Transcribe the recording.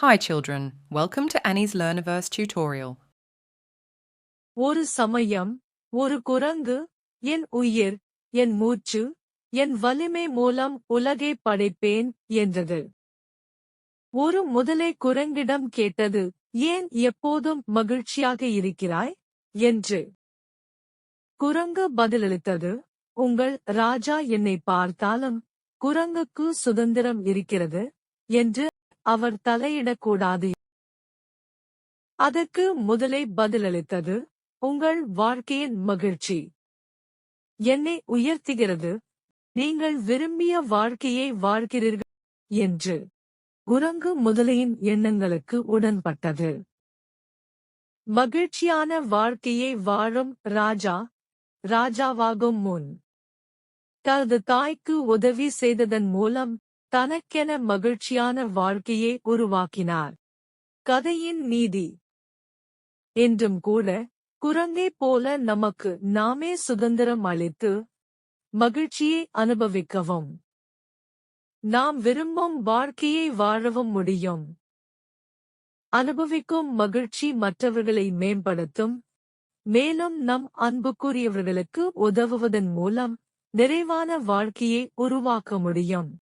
Hi children, welcome to Annie's Learniverse tutorial. ஒரு சமயம் ஒரு குரங்கு என் உயிர் என் மூச்சு என் வலிமை மூலம் உலகை படைப்பேன் என்றது. ஒரு முதலை குரங்கிடம் கேட்டது ஏன் எப்போதும் மகிழ்ச்சியாக இருக்கிறாய்? என்று. குரங்கு பதிலளித்தது உங்கள் ராஜா என்னை பார்த்தாலும் குரங்குக்கு சுதந்திரம் இருக்கிறது என்று. அவர் தலையிடக்கூடாது. அதற்கு முதலே பதிலளித்தது உங்கள் வாழ்க்கையின் மகிழ்ச்சி என்னை உயர்த்துகிறது. நீங்கள் விரும்பிய வாழ்க்கையை வாழ்கிறீர்கள் என்று குரங்கு முதலையின் எண்ணங்களுக்கு உடன்பட்டது. மகிழ்ச்சியான வாழ்க்கையை வாழும் ராஜா ராஜாவாகும் முன் தனது தாய்க்கு உதவி செய்ததன் மூலம் தனக்கென மகிழ்ச்சியான வாழ்க்கையை உருவாக்கினார். கதையின் நீதி. என்றும் கூட குரங்கை போல நமக்கு நாமே சுதந்திரம் அளித்து மகிழ்ச்சியை அனுபவிக்கவும். நாம் விரும்பும் வாழ்க்கையை வாழவும் முடியும். அனுபவிக்கும் மகிழ்ச்சி மற்றவர்களை மேம்படுத்தும். மேலும் நம் அன்புக்குரியவர்களுக்கு உதவுவதன் மூலம் நிறைவான வாழ்க்கையை உருவாக்க முடியும்.